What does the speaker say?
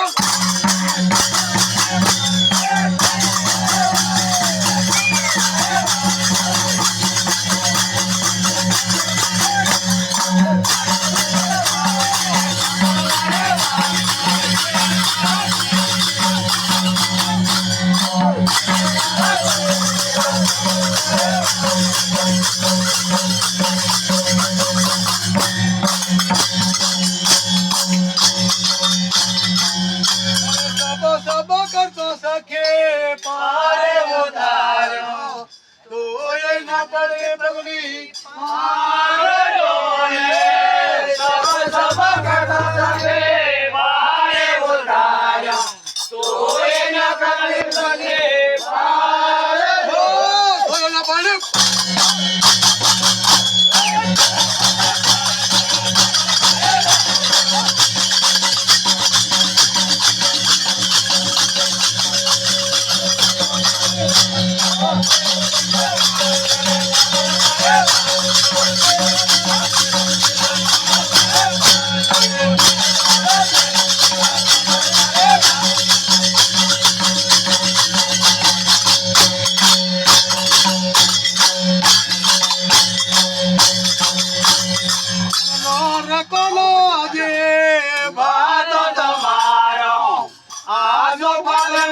nigga. સખે પારે ઉતાર્યો તોય ના પડે પ્રભુની મારો સબ સબ કરતા સકે પારે ઉતાર્યો. તોય ન પડે પ્રભુની મારો તોય ના પડે. કોનો રે કોનો જે વાતો તમારો? આજો પાલન